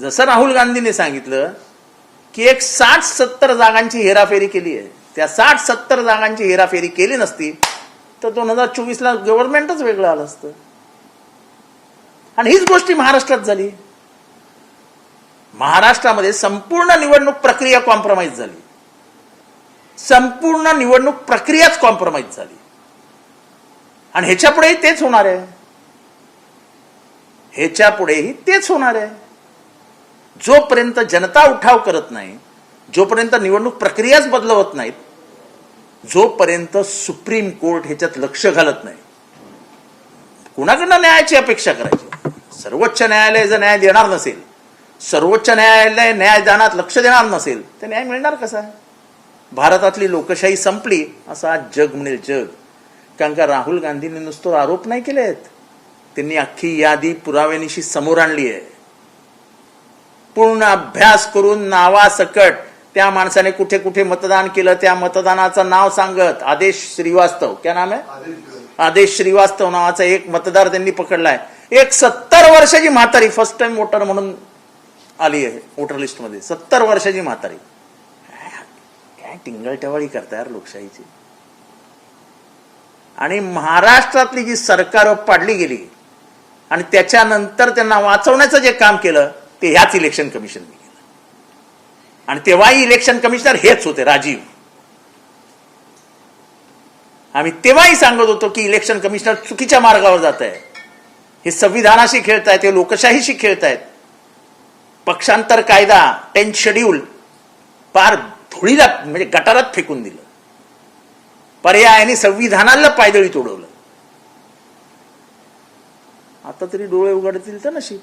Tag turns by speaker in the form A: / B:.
A: जसं राहुल गांधीने सांगितलं की एक साठ सत्तर जागांची हेराफेरी केली आहे. त्या साठ सत्तर जागांची हेराफेरी केली नसती तर दोन हजार चोवीसला गव्हर्नमेंटच वेगळं आलं असतं. आणि हीच गोष्टी महाराष्ट्रात झाली. महाराष्ट्रामध्ये संपूर्ण निवडणूक प्रक्रिया कॉम्प्रोमाइज झाली. संपूर्ण निवडणूक प्रक्रियाच कॉम्प्रोमाइज झाली. आणि ह्याच्या पुढेही तेच होणार आहे. ह्याच्या पुढेही तेच होणार आहे. जोपर्यंत जनता उठाव करत नाही जोपर्यंत निवडणूक प्रक्रियाच बदलवत नाहीत जोपर्यंत सुप्रीम कोर्ट ह्याच्यात लक्ष घालत नाही. कुणाकडनं न्यायाची अपेक्षा करायची? सर्वोच्च न्यायालय जर न्याय देणार नसेल सर्वोच्च न्यायालय न्यायदानात लक्ष देणार नसेल तर न्याय मिळणार कसा? भारतातली लोकशाही संपली असं आज जग म्हणेल जग. कारण का राहुल गांधींनी नुसतं आरोप नाही केलेत? त्यांनी अख्खी यादी पुराव्यानिशी समोर आणली आहे. पूर्ण अभ्यास करून नावासकट त्या माणसाने कुठे कुठे मतदान केलं त्या मतदानाचं नाव सांगत. आदेश श्रीवास्तव. क्या नाम आहे? आदेश श्रीवास्तव. नावाचा एक मतदार त्यांनी पकडलाय. एक सत्तर वर्षाची म्हातारी फर्स्ट टाइम वोटर म्हणून आली आहे वोटर लिस्टमध्ये सत्तर वर्षाची म्हातारी. काय टिंगलटवाळी करता यार लोकशाहीची. आणि महाराष्ट्रातली जी सरकार पाडली गेली आणि त्याच्यानंतर त्यांना वाचवण्याचं जे काम केलं ते ह्याच इलेक्शन कमिशनने केलं. आणि तेव्हाही इलेक्शन कमिशनर हेच होते राजीव. आम्ही तेव्हाही सांगत होतो की इलेक्शन कमिशनर चुकीच्या मार्गावर जात आहे हे संविधानाशी खेळतायत हे लोकशाहीशी खेळतायत. पक्षांतर कायदा टेन्थ शेड्यूल पार धुळीला म्हणजे गटारात फेकून दिलं. पर्यायाने संविधानाला पायदळी तोडवलं. आता तरी डोळे उघडतील तर नशीब.